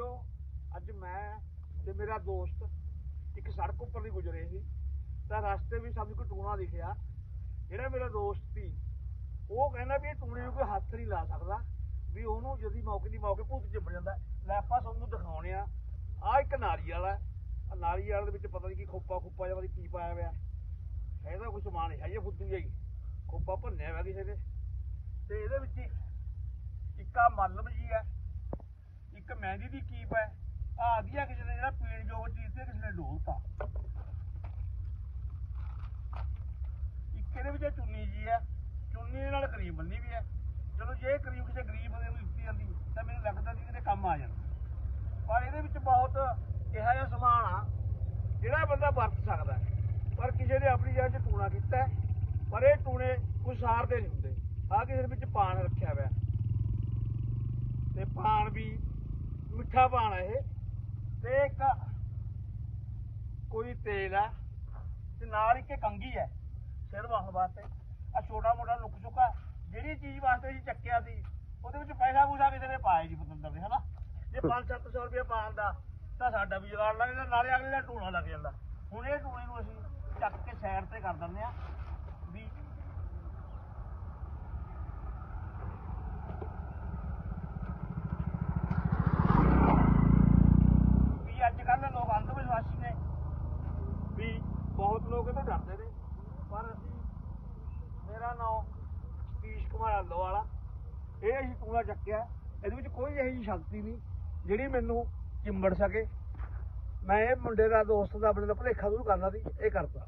ਸਾਥੀਓ, ਅੱਜ ਮੈਂ ਤੇ ਮੇਰਾ ਦੋਸਤ ਇੱਕ ਸੜਕ ਉੱਪਰ ਦੀ ਗੁਜ਼ਰੇ ਸੀ, ਤਾਂ ਰਸਤੇ ਵਿੱਚ ਸਾਨੂੰ ਕੋਈ ਟੂਣਾ ਦਿਖਿਆ। ਜਿਹੜਾ ਮੇਰਾ ਦੋਸਤ ਸੀ, ਉਹ ਕਹਿੰਦਾ ਵੀ ਇਹ ਟੂਣੇ ਨੂੰ ਕੋਈ ਹੱਥ ਨਹੀਂ ਲਾ ਸਕਦਾ, ਵੀ ਉਹਨੂੰ ਜਦੀ ਮੌਕੇ ਦੀ ਮੌਕੇ ਭੂਤ ਚਿੰਬੜ ਜਾਂਦਾ। ਲੈ ਆਪਾਂ ਤੁਹਾਨੂੰ ਦਿਖਾਉਣੇ ਆ। ਆ ਇੱਕ ਨਾਰੀ ਵਾਲਾ ਨਾਰੀ ਵਾਲੇ ਦੇ ਵਿੱਚ ਪਤਾ ਨਹੀਂ ਕੀ ਖੋਪਾ ਖੋਪਾ ਜਿਹਾ ਕੀ ਪਾਇਆ ਹੋਇਆ। ਇਹਦਾ ਕੋਈ ਸਮਾਨ ਹੈ ਇਹ ਫੁੱਦੂ ਜਿਹਾ ਖੋਪਾ ਭੰਨਿਆ ਹੋਇਆ ਕਿਸੇ ਦੇ। ਤੇ ਇਹਦੇ ਵਿੱਚ ਇੱਕ ਆ ਜੀ ਹੈ। ਇੱਕ ਮਹਿੰਦੀ ਦੀ ਕੀਪ ਹੈ। ਆ ਆਦੀਆ ਕਿਸੇ ਨੇ ਜਿਹੜਾ ਪੀਣ ਯੋਗ ਚੀਜ਼ ਤੇ ਕਿਸੇ ਨੇ ਡੋਲਤਾ। ਇੱਕ ਇਹਦੇ ਵਿੱਚ ਚੁੰਨੀ ਜੀ ਹੈ। ਚੁੰਨੀ ਦੇ ਨਾਲ ਕਰੀਮ ਬੰਨੀ ਵੀ ਹੈ। ਚਲੋ ਜੇ ਕਰੀਮ ਕਿਸੇ ਗਰੀਬ ਬੰਦੇ ਨੂੰ ਦਿੱਤੀ ਜਾਂਦੀ, ਤਾਂ ਮੈਨੂੰ ਲੱਗਦਾ ਸੀ ਕਿਤੇ ਕੰਮ ਆ ਜਾਂਦਾ। ਪਰ ਇਹਦੇ ਵਿੱਚ ਬਹੁਤ ਇਹੋ ਜਿਹਾ ਸਮਾਨ ਆ, ਜਿਹੜਾ ਬੰਦਾ ਵਰਤ ਸਕਦਾ ਪਰ ਕਿਸੇ ਨੇ ਆਪਣੀ ਜਗ੍ਹਾ 'ਚ ਟੂਣਾ ਕੀਤਾ ਪਰ ਇਹ ਟੂਣੇ ਕੋਈ ਸਾਰਦੇ ਨਹੀਂ ਹੁੰਦੇ। ਆ ਕਿਸੇ ਦੇ ਵਿੱਚ ਪਾਣ ਰੱਖਿਆ ਹੋਇਆ ਤੇ ਪਾਣ ਵੀ ਮਿੱਠਾ ਪਾਨ ਇਹ। ਤੇ ਇੱਕ ਕੋਈ ਤੇਲ ਹੈ ਤੇ ਨਾਲ ਇੱਕ ਇਹ ਕੰਗੀ ਹੈ ਸਿਰ ਵਾਹਣ ਵਾਸਤੇ। ਆ ਛੋਟਾ ਮੋਟਾ ਲੁੱਕ ਚੁੱਕਾ। ਜਿਹੜੀ ਚੀਜ਼ ਵਾਸਤੇ ਅਸੀਂ ਚੱਕਿਆ ਸੀ, ਉਹਦੇ ਵਿੱਚ ਪੈਸਾ ਪੂਸਾ ਕਿਸੇ ਨੇ ਪਾਇਆ ਜੀ ਪਤੰਦਰ ਨੇ, ਹਨਾ? ਜੇ 5-700 ਰੁਪਏ ਪਾਣ ਦਾ, ਤਾਂ ਸਾਡਾ ਵੀ ਜੁਗਾੜ ਲੱਗ ਜਾਂਦਾ, ਨਾਲੇ ਅਗਲੇ ਦਾ ਟੂਣਾ ਲੱਗ ਜਾਂਦਾ। ਹੁਣ ਇਹ ਟੂਣੇ ਨੂੰ ਅਸੀਂ ਚੱਕ ਕੇ ਸਾਈਡ ਤੇ ਕਰ ਦਿੰਦੇ ਆ ਵੀ ਅੱਜ ਕੱਲ੍ਹ ਲੋਕ ਅੰਧ ਵਿਸ਼ਵਾਸੀ ਨੇ ਵੀ ਬਹੁਤ ਲੋਕ ਇਹ ਤੋਂ ਡਰਦੇ ਨੇ। ਪਰ ਅਸੀਂ, ਮੇਰਾ ਨਾਮ ਸਤੀਸ਼ ਕੁਮਾਰ ਆਲੋ ਵਾਲਾ। ਇਹ ਅਸੀਂ ਟੂਣਾ ਚੱਕਿਆ। ਇਹਦੇ ਵਿੱਚ ਕੋਈ ਇਹੋ ਜਿਹੀ ਸ਼ਕਤੀ ਨਹੀਂ, ਜਿਹੜੀ ਮੈਨੂੰ ਚਿੰਬੜ ਸਕੇ। ਮੈਂ ਇਹ ਮੁੰਡੇ ਦਾ ਦੋਸਤ ਦਾ ਆਪਣੇ ਦਾ ਭੁਲੇਖਾ ਦੂਰ ਕਰਨਾ ਸੀ, ਇਹ ਕਰਤਾ।